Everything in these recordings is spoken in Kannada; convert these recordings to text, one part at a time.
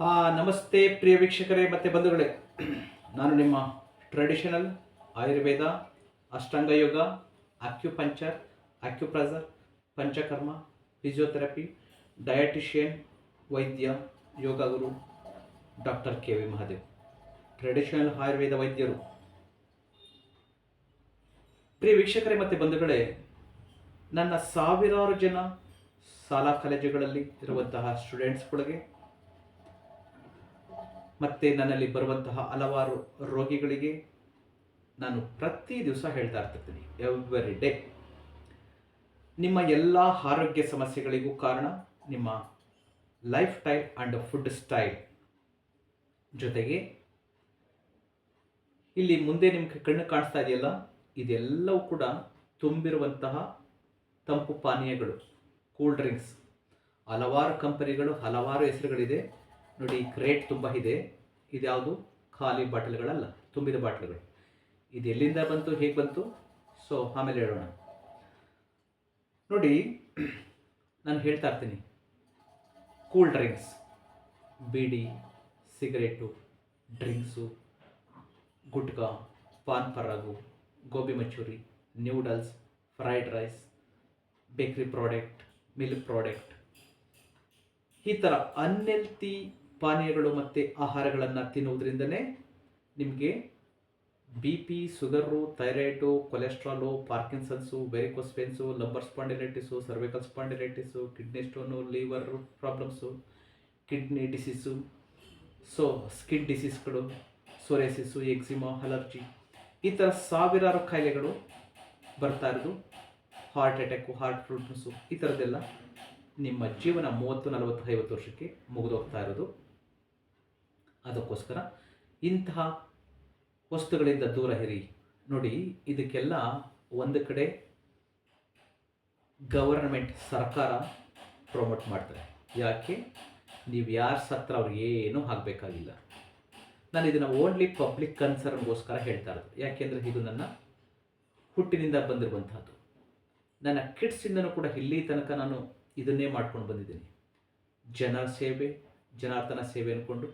ನಮಸ್ತೆ ಪ್ರಿಯ ವೀಕ್ಷಕರೇ, ಮತ್ತು ಬಂಧುಗಳೇ. ನಾನು ನಿಮ್ಮ traditional Ayurveda, Ashtanga yoga acupuncture acupressure panchakarma physiotherapy dietitian ವೈದ್ಯ, yoga guru, doctor K V Mahadev. Traditional Ayurveda ವೈದ್ಯರು. ಪ್ರಿಯ ವೀಕ್ಷಕರೇ, ಮತ್ತು ಬಂಧುಗಳೇ, ನನ್ನ ಸಾವಿರಾರು ಜನ ಶಾಲಾ ಕಾಲೇಜುಗಳಲ್ಲಿ ಇರುವಂತಹ ಸ್ಟೂಡೆಂಟ್ಸ್ಗಳಿಗೆ ಮತ್ತು ನನ್ನಲ್ಲಿ ಬರುವಂತಹ ಹಲವಾರು ರೋಗಿಗಳಿಗೆ ನಾನು ಪ್ರತಿ ದಿವಸ ಹೇಳ್ತಾ ಇರ್ತಿರ್ತೀನಿ ಎವ್ರಿ ಡೇ ನಿಮ್ಮ ಎಲ್ಲ ಆರೋಗ್ಯ ಸಮಸ್ಯೆಗಳಿಗೂ ಕಾರಣ ನಿಮ್ಮ life style and food style ಜೊತೆಗೆ, ಇಲ್ಲಿ ಮುಂದೆ ನಿಮಗೆ ಕಣ್ಣು ಕಾಣಿಸ್ತಾ ಇದೆಯಲ್ಲ, ಇದೆಲ್ಲವೂ ಕೂಡ ತುಂಬಿರುವಂತಹ ತಂಪು ಪಾನೀಯಗಳು ಕೂಲ್ ಡ್ರಿಂಕ್ಸ್ ಹಲವಾರು ಕಂಪನಿಗಳು ಹಲವಾರು ಹೆಸರುಗಳಿದೆ. ನೋಡಿ ಕ್ರೇಟ್ ತುಂಬ ಇದೆ. ಇದ್ಯಾವುದು? ಖಾಲಿ ಬಾಟಲ್ಗಳಲ್ಲ, ತುಂಬಿದ ಬಾಟಲ್ಗಳು. ಇದು ಎಲ್ಲಿಂದ ಬಂತು, ಹೇಗೆ ಬಂತು? ಸೊ ಆಮೇಲೆ ಹೇಳೋಣ. ನೋಡಿ, ನಾನು ಹೇಳ್ತಾ ಇರ್ತೀನಿ. Cool drinks beedi, cigarette, drinks, gutka, paan Parag, gobi manchurian noodles fried rice bakery product milk product ಈ ಥರ ಅನ್ಹೆಲ್ತಿ ಪಾನೀಯಗಳು ಮತ್ತು ಆಹಾರಗಳನ್ನು ತಿನ್ನುವುದರಿಂದನೇ ನಿಮಗೆ B P, sugar, thyroid, cholesterol, Parkinson's varicose veins lumbar spondylitis cervical spondylitis kidney stone liver problems kidney disease so skin ಡಿಸೀಸ್ಗಳು psoriasis eczema allergy ಈ ಥರ ಸಾವಿರಾರು ಕಾಯಿಲೆಗಳು ಬರ್ತಾ ಇರೋದು. ಹಾರ್ಟ್ ಅಟ್ಯಾಕು ಹಾರ್ಟ್ ಪ್ರಾಬ್ಲಮ್ಸು ಈ ಥರದ್ದೆಲ್ಲ ನಿಮ್ಮ ಜೀವನ ಮೂವತ್ತು, ನಲವತ್ತು, ಐವತ್ತು ವರ್ಷಕ್ಕೆ ಮುಗಿದೋಗ್ತಾ ಇರೋದು. ಅದಕ್ಕೋಸ್ಕರ ಇಂತಹ ವಸ್ತುಗಳಿಂದ ದೂರ ಇರಿ. ನೋಡಿ, ಇದಕ್ಕೆಲ್ಲ ಒಂದು ಕಡೆ ಗವರ್ನಮೆಂಟ್ ಸರ್ಕಾರ ಪ್ರಮೋಟ್ ಮಾಡ್ತಾರೆ ಯಾಕೆ? ನೀವು ಯಾರ ಸತ್ರ ಅವ್ರಿಗೆ ಏನೂ ಆಗಬೇಕಾಗಿಲ್ಲ ನಾನು ಇದನ್ನು ಓನ್ಲಿ ಪಬ್ಲಿಕ್ ಕನ್ಸರ್ನ್ಗೋಸ್ಕರ ಹೇಳ್ತಾ ಇರೋದು. ಯಾಕೆಂದರೆ ಇದು ನನ್ನ ಹುಟ್ಟಿನಿಂದ ಬಂದಿರುವಂಥದ್ದು ನನ್ನ ಕಿಡ್ಸಿಂದನೂ ಕೂಡ ಇಲ್ಲಿ ತನಕ ನಾನು ಇದನ್ನೇ ಮಾಡ್ಕೊಂಡು ಬಂದಿದ್ದೀನಿ. ಜನರ ಸೇವೆ, ಜನಾರ್ದನ ಸೇವೆ ಅಂದ್ಕೊಂಡು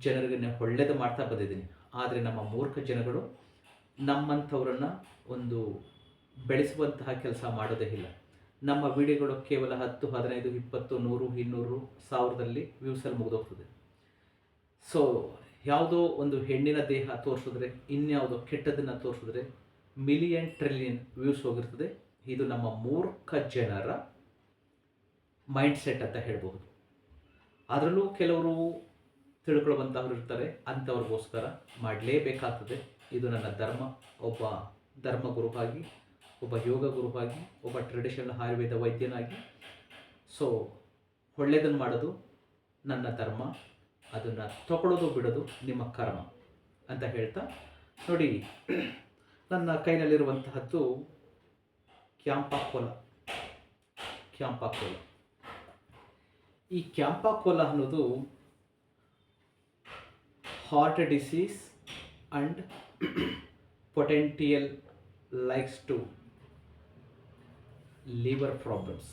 ಜನರಿಗೆ ನಾನು ಒಳ್ಳೇದು ಮಾಡ್ತಾ ಬಂದಿದ್ದೀನಿ. ಆದರೆ ನಮ್ಮ ಮೂರ್ಖ ಜನಗಳು ನಮ್ಮಂಥವ್ರನ್ನು ಒಂದು ಬೆಳೆಸುವಂತಹ ಕೆಲಸ ಮಾಡೋದೇ ಇಲ್ಲ. ನಮ್ಮ ವಿಡಿಯೋಗಳು ಕೇವಲ ಹತ್ತು, ಹದಿನೈದು, ಇಪ್ಪತ್ತು, ನೂರು, ಇನ್ನೂರು ಸಾವಿರದಲ್ಲಿ ವ್ಯೂಸಲ್ಲಿ ಮುಗಿದೋಗ್ತದೆ. ಸೊ ಯಾವುದೋ ಒಂದು ಹೆಣ್ಣಿನ ದೇಹ ತೋರಿಸಿದ್ರೆ, ಇನ್ಯಾವುದೋ ಕೆಟ್ಟದನ್ನು ತೋರಿಸಿದ್ರೆ ಮಿಲಿಯನ್ ಟ್ರಿಲಿಯನ್ ವ್ಯೂಸ್ ಹೋಗಿರ್ತದೆ. ಇದು ನಮ್ಮ ಮೂರ್ಖ ಜನರ ಮೈಂಡ್ ಸೆಟ್ ಅಂತ ಹೇಳ್ಬಹುದು. ಅದರಲ್ಲೂ ಕೆಲವರು ತಿಳ್ಕೊಳ್ಳುವಂಥವ್ರು ಇರ್ತಾರೆ, ಅಂಥವ್ರಿಗೋಸ್ಕರ ಮಾಡಲೇಬೇಕಾಗ್ತದೆ. ಇದು ನನ್ನ ಧರ್ಮ. ಒಬ್ಬ ಧರ್ಮ ಗುರುವಾಗಿ ಒಬ್ಬ ಯೋಗ ಗುರುವಾಗಿ ಒಬ್ಬ ಟ್ರೆಡಿಷನಲ್ ಆಯುರ್ವೇದ ವೈದ್ಯನಾಗಿ. ಸೊ ಒಳ್ಳೆಯದನ್ನು ಮಾಡೋದು ನನ್ನ ಧರ್ಮ. ಅದನ್ನು ತಗೊಳ್ಳೋದು ಬಿಡೋದು ನಿಮ್ಮ ಕರ್ಮ ಅಂತ ಹೇಳ್ತಾ ನೋಡಿ, ನನ್ನ ಕೈನಲ್ಲಿರುವಂತಹದ್ದು ಕ್ಯಾಂಪಾಕೋಲ. Campa Cola. ಈ ಕ್ಯಾಂಪಾಕೋಲ ಅನ್ನೋದು heart disease and potential links to liver problems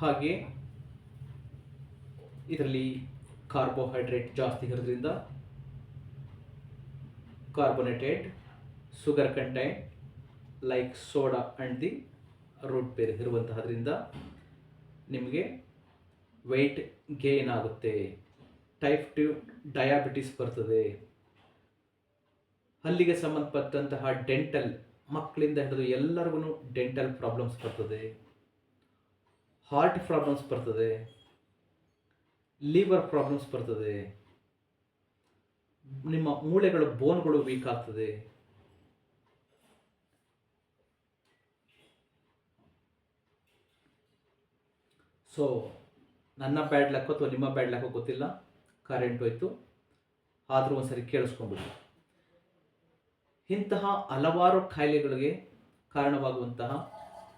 ಹಾಗೆ ಇದರಲ್ಲಿ ಕಾರ್ಬೋಹೈಡ್ರೇಟ್ ಜಾಸ್ತಿ ಇರೋದ್ರಿಂದ carbonated sugar content like soda and the root ಬೇರೆ ಇರುವಂತಹದ್ರಿಂದ ನಿಮಗೆ ವೆಯ್ಟ್ ಗೇನ್ ಆಗುತ್ತೆ. ಟೈಪ್ ಟು ಡಯಾಬಿಟಿಸ್ ಬರ್ತದೆ. ಹಲ್ಲಿಗೆ ಸಂಬಂಧಪಟ್ಟಂತಹ ಡೆಂಟಲ್ ಮಕ್ಕಳಿಂದ ಹಿಡಿದು ಎಲ್ಲರಿಗೂ ಡೆಂಟಲ್ ಪ್ರಾಬ್ಲಮ್ಸ್ ಬರ್ತದೆ. ಹಾರ್ಟ್ ಪ್ರಾಬ್ಲಮ್ಸ್ ಬರ್ತದೆ. ಲಿವರ್ ಪ್ರಾಬ್ಲಮ್ಸ್ ಬರ್ತದೆ. ನಿಮ್ಮ ಮೂಳೆಗಳು ಬೋನ್ಗಳು ವೀಕ್ ಆಗ್ತದೆ. ಸೊ ನನ್ನ ಬ್ಯಾಡ್ ಲಕ್ ಅಥವಾ ನಿಮ್ಮ ಬ್ಯಾಡ್ ಲಕ್ ಗೊತ್ತಿಲ್ಲ ಕರೆಂಟ್ ಹೋಯ್ತು. ಆದರೂ ಒಂದ್ಸರಿ ಕೇಳಿಸ್ಕೊಂಡ್ಬಿಡಿ. ಇಂತಹ ಹಲವಾರು ಕಾಯಿಲೆಗಳಿಗೆ ಕಾರಣವಾಗುವಂತಹ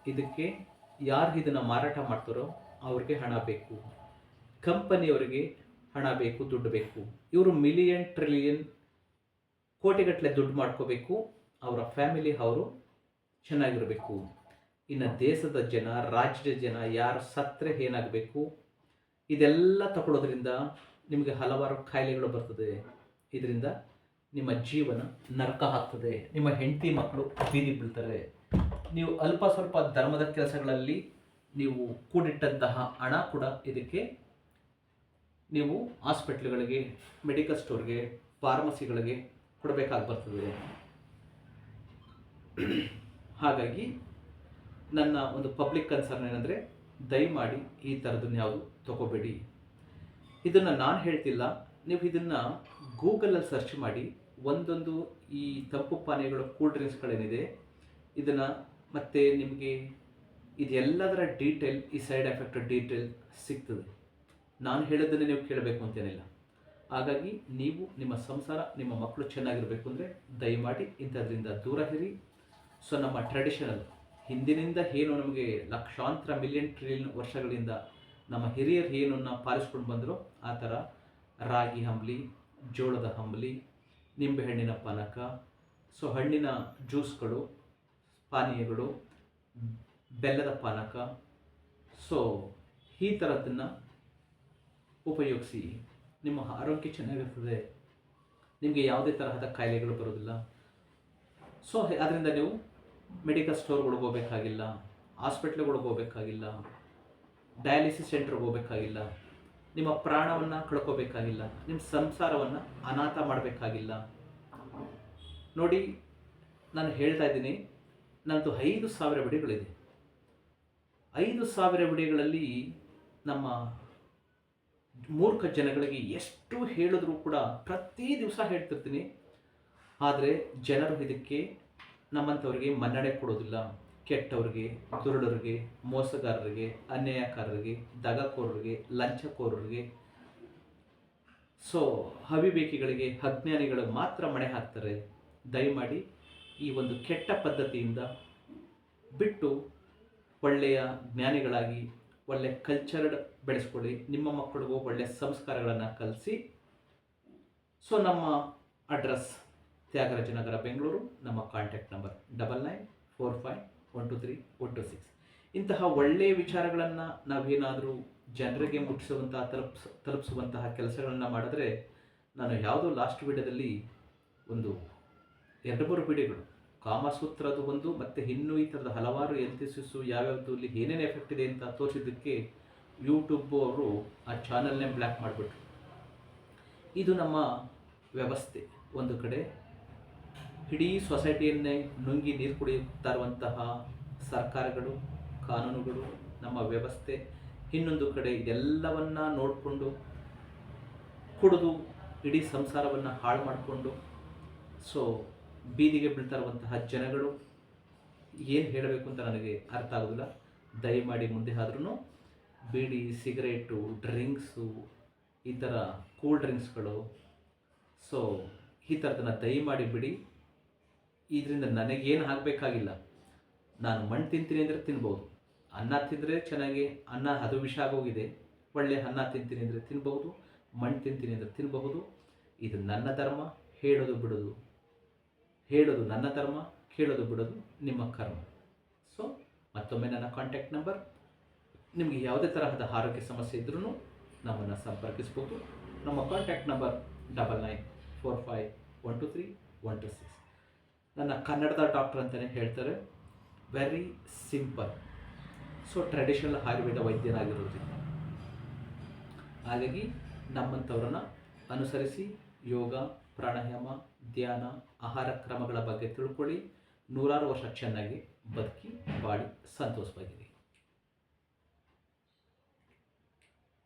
ಇದಕ್ಕೆ ಯಾರು ಇದನ್ನು ಮಾರಾಟ ಮಾಡ್ತಾರೋ ಅವ್ರಿಗೆ ಹಣ ಬೇಕು. ಕಂಪನಿಯವರಿಗೆ ಹಣ ಬೇಕು, ದುಡ್ಡು ಬೇಕು. ಇವರು ಮಿಲಿಯನ್ ಟ್ರಿಲಿಯನ್ ಕೋಟಿಗಟ್ಟಲೆ ದುಡ್ಡು ಮಾಡ್ಕೋಬೇಕು. ಅವರ ಫ್ಯಾಮಿಲಿ ಅವರು ಚೆನ್ನಾಗಿರಬೇಕು. ಇನ್ನು ದೇಶದ ಜನ, ರಾಜ್ಯದ ಜನ ಯಾರು ಸತ್ತರೆ ಏನಾಗಬೇಕು? ಇದೆಲ್ಲ ತಗೊಳ್ಳೋದ್ರಿಂದ ನಿಮಗೆ ಹಲವಾರು ಕಾಯಿಲೆಗಳು ಬರ್ತದೆ. ಇದರಿಂದ ನಿಮ್ಮ ಜೀವನ ನರಕ ಹಾಕ್ತದೆ ನಿಮ್ಮ ಹೆಂಡತಿ ಮಕ್ಕಳು ಬೀದಿ ಬೀಳ್ತಾರೆ. ನೀವು ಅಲ್ಪ ಸ್ವಲ್ಪ ಧರ್ಮದ ಕೆಲಸಗಳಲ್ಲಿ ನೀವು ಕೂಡಿಟ್ಟಂತಹ ಹಣ ಕೂಡ ಇದಕ್ಕೆ ನೀವು ಹಾಸ್ಪಿಟ್ಲ್ಗಳಿಗೆ, ಮೆಡಿಕಲ್ ಸ್ಟೋರ್ಗೆ, ಫಾರ್ಮಸಿಗಳಿಗೆ ಕೊಡಬೇಕಾಗಿ ಬರ್ತದೆ ಹಾಗಾಗಿ ನನ್ನ ಒಂದು ಪಬ್ಲಿಕ್ ಕನ್ಸರ್ನ್ ಏನಂದರೆ ದಯಮಾಡಿ ಈ ಥರದನ್ನ ಯಾವುದು ತಗೋಬೇಡಿ. ಇದನ್ನು ನಾನು ಹೇಳ್ತಿಲ್ಲ, ನೀವು ಇದನ್ನು ಗೂಗಲಲ್ಲಿ ಸರ್ಚ್ ಮಾಡಿ ಒಂದೊಂದು ಈ ತಂಪು ಪಾನೀಯಗಳು ಕೂಲ್ ಡ್ರಿಂಕ್ಸ್ಗಳೇನಿದೆ ಇದನ್ನು ಮತ್ತು ನಿಮಗೆ ಇದೆಲ್ಲದರ ಡೀಟೇಲ್, ಈ ಸೈಡ್ ಎಫೆಕ್ಟ್ ಡೀಟೇಲ್ ಸಿಗ್ತದೆ. ನಾನು ಹೇಳೋದನ್ನೇ ನೀವು ಕೇಳಬೇಕು ಅಂತೇನಿಲ್ಲ. ಹಾಗಾಗಿ ನೀವು ನಿಮ್ಮ ಸಂಸಾರ, ನಿಮ್ಮ ಮಕ್ಕಳು ಚೆನ್ನಾಗಿರಬೇಕು ಅಂದರೆ ದಯಮಾಡಿ ಇಂಥದ್ರಿಂದ ದೂರ ಇರಿ. ಸೊ, ನಮ್ಮ ಟ್ರೆಡಿಷನಲ್ ಹಿಂದಿನಿಂದ ಏನು ನಮಗೆ ಲಕ್ಷಾಂತರ ಮಿಲಿಯನ್ ಟ್ರಿಲಿಯನ್ ವರ್ಷಗಳಿಂದ ನಮ್ಮ ಹಿರಿಯರು ಏನು ಪಾಲಿಸ್ಕೊಂಡು ಬಂದರು, ಆ ಥರ ರಾಗಿ ಹಂಬಲಿ, ಜೋಳದ ಹಂಬಲಿ ನಿಂಬೆಹಣ್ಣಿನ ಪಾನಕ, ಸೊ ಹಣ್ಣಿನ ಜ್ಯೂಸ್ಗಳು, ಪಾನೀಯಗಳು, ಬೆಲ್ಲದ ಪಾನಕ, ಸೊ ಈ ಥರದನ್ನು ಉಪಯೋಗಿಸಿ ನಿಮ್ಮ ಆರೋಗ್ಯ ಚೆನ್ನಾಗಿರ್ತದೆ. ನಿಮಗೆ ಯಾವುದೇ ತರಹದ ಕಾಯಿಲೆಗಳು ಬರೋದಿಲ್ಲ ಸೊ ಅದರಿಂದ ನೀವು ಮೆಡಿಕಲ್ ಸ್ಟೋರ್ಗಳಿಗೆ ಹೋಗಬೇಕಾಗಿಲ್ಲ ಹಾಸ್ಪಿಟ್ಲ್ಗಳಿಗೆ ಹೋಗಬೇಕಾಗಿಲ್ಲ, ಡಯಾಲಿಸಿಸ್ ಸೆಂಟ್ರಿಗೆ ಹೋಗಬೇಕಾಗಿಲ್ಲ, ನಿಮ್ಮ ಪ್ರಾಣವನ್ನು ಕಳ್ಕೋಬೇಕಾಗಿಲ್ಲ, ನಿಮ್ಮ ಸಂಸಾರವನ್ನು ಅನಾಥ ಮಾಡಬೇಕಾಗಿಲ್ಲ. ನೋಡಿ, ನಾನು ಹೇಳ್ತಾ ಇದ್ದೀನಿ ನನ್ನದು ಐದು ಸಾವಿರ ವಿಡಿಯೋಗಳಿದೆ ಐದು ಸಾವಿರ ವಿಡಿಯೋಗಳಲ್ಲಿ ನಮ್ಮ ಮೂರ್ಖ ಜನಗಳಿಗೆ ಎಷ್ಟು ಹೇಳಿದ್ರೂ ಕೂಡ ಪ್ರತಿ ದಿವಸ ಹೇಳ್ತಿರ್ತೀನಿ. ಆದರೆ ಜನರು ಇದಕ್ಕೆ ನಮ್ಮಂಥವ್ರಿಗೆ ಮನ್ನಣೆ ಕೊಡೋದಿಲ್ಲ. ಕೆಟ್ಟವ್ರಿಗೆ, ದುರುಡರಿಗೆ, ಮೋಸಗಾರರಿಗೆ, ಅನ್ಯಾಯಕಾರರಿಗೆ, ದಗಕೋರರಿಗೆ, ಲಂಚಕೋರರಿಗೆ. ಸೊ ಹವಿಬೇಕಿಗಳಿಗೆ ಅಜ್ಞಾನಿಗಳು ಮಾತ್ರ ಮಣೆ ಹಾಕ್ತಾರೆ. ದಯಮಾಡಿ ಈ ಒಂದು ಕೆಟ್ಟ ಪದ್ಧತಿಯಿಂದ ಬಿಟ್ಟು ಒಳ್ಳೆಯ ಜ್ಞಾನಿಗಳಾಗಿ, ಒಳ್ಳೆ ಕಲ್ಚರ್ಡ್ ಬೆಳೆಸ್ಕೊಳ್ಳಿ. ನಿಮ್ಮ ಮಕ್ಕಳಿಗೂ ಒಳ್ಳೆಯ ಸಂಸ್ಕಾರಗಳನ್ನು ಕಲಿಸಿ. ಸೊ ನಮ್ಮ ಅಡ್ರೆಸ್ ತ್ಯಾಗರಾಜನಗರ ಬೆಂಗಳೂರು. ನಮ್ಮ contact number double nine four five one two three one two six ಇಂತಹ ಒಳ್ಳೆಯ ವಿಚಾರಗಳನ್ನು ನಾವೇನಾದರೂ ಜನರಿಗೆ ಮುಟ್ಟಿಸುವಂತಹ, ತಲುಪಿಸ, ತಲುಪಿಸುವಂತಹ ಕೆಲಸಗಳನ್ನು ಮಾಡಿದ್ರೆ ನಾನು ಯಾವುದೋ ಲಾಸ್ಟ್ ವಿಡಿಯೋದಲ್ಲಿ ಒಂದು ಎರಡು ಮೂರು ವಿಡಿಯೋಗಳು ಕಾಮಸೂತ್ರದ ಒಂದು ಮತ್ತು ಇನ್ನೂ ಈ ಥರದ ಹಲವಾರು ಎಲ್ತಿಸಿಸು ಯಾವ್ಯಾವುದು ಇಲ್ಲಿ ಏನೇನು ಎಫೆಕ್ಟ್ ಇದೆ ಅಂತ ತೋರಿಸಿದ್ದಕ್ಕೆ ಯೂಟ್ಯೂಬ್ ಅವರು ಆ ಚಾನಲ್ನೇ ಬ್ಲ್ಯಾಕ್ ಮಾಡಿಬಿಟ್ರು. ಇದು ನಮ್ಮ ವ್ಯವಸ್ಥೆ ಒಂದು ಕಡೆ. ಇಡೀ ಸೊಸೈಟಿಯನ್ನೇ ನುಂಗಿ ನೀರು ಕುಡಿಯುತ್ತಾ ಇರುವಂತಹ ಸರ್ಕಾರಗಳು, ಕಾನೂನುಗಳು, ನಮ್ಮ ವ್ಯವಸ್ಥೆ ಇನ್ನೊಂದು ಕಡೆ ಇದೆಲ್ಲವನ್ನ ನೋಡಿಕೊಂಡು ಕುಡಿದು ಇಡೀ ಸಂಸಾರವನ್ನು ಹಾಳು ಮಾಡಿಕೊಂಡು ಸೊ ಬೀದಿಗೆ ಬೀಳ್ತಾ ಇರುವಂತಹ ಜನಗಳು ಏನು ಹೇಳಬೇಕು ಅಂತ ನನಗೆ ಅರ್ಥ ಆಗೋದಿಲ್ಲ. ದಯಮಾಡಿ ಮುಂದೆ ಆದ್ರೂ ಬೀಡಿ, ಸಿಗರೇಟು, ಡ್ರಿಂಕ್ಸು, ಈ ಥರ ಕೂಲ್ ಡ್ರಿಂಕ್ಸ್ಗಳು ಸೊ ಈ ಥರದನ್ನು ದಯಮಾಡಿ ಬಿಡಿ. ಇದರಿಂದ ನನಗೇನು ಆಗಬೇಕಾಗಿಲ್ಲ. ನಾನು ಮಣ್ಣು ತಿಂತೀನಿ ಅಂದರೆ ತಿನ್ಬೋದು. ಅನ್ನ ತಿಂದರೆ ಚೆನ್ನಾಗಿ ಅನ್ನ ಅದು ವಿಷ ಆಗೋಗಿದೆ. ಒಳ್ಳೆ ಅನ್ನ ತಿಂತೀನಿ ಅಂದರೆ ತಿನ್ಬಹುದು. ಮಣ್ಣು ತಿಂತೀನಿ ಅಂದರೆ ತಿನ್ನಬಹುದು ಇದು ನನ್ನ ಧರ್ಮ, ಹೇಳೋದು ಬಿಡೋದು. ಹೇಳೋದು ನನ್ನ ಧರ್ಮ, ಕೇಳೋದು ಬಿಡೋದು ನಿಮ್ಮ ಕರ್ಮ. ಸೊ ಮತ್ತೊಮ್ಮೆ ನನ್ನ ಕಾಂಟ್ಯಾಕ್ಟ್ ನಂಬರ್ ನಿಮಗೆ ಯಾವುದೇ ತರಹದ ಆರೋಗ್ಯ ಸಮಸ್ಯೆ ಇದ್ರೂ ನಮ್ಮನ್ನು ಸಂಪರ್ಕಿಸ್ಬೋದು. ನಮ್ಮ contact number double nine four five one two three one two six ನನ್ನ ಕನ್ನಡದ ಡಾಕ್ಟರ್ ಅಂತಲೇ ಹೇಳ್ತಾರೆ. Very simple so traditional Ayurveda ವೈದ್ಯನಾಗಿರೋದ್ರಿಂದ ಹಾಗಾಗಿ ನಮ್ಮಂಥವ್ರನ್ನ ಅನುಸರಿಸಿ ಯೋಗ, ಪ್ರಾಣಾಯಾಮ, ಧ್ಯಾನ, ಆಹಾರ ಕ್ರಮಗಳ ಬಗ್ಗೆ ತಿಳ್ಕೊಳ್ಳಿ. ನೂರಾರು ವರ್ಷ ಚೆನ್ನಾಗಿ ಬದುಕಿ ಬಾಳಿ ಸಂತೋಷವಾಗಿರಿ.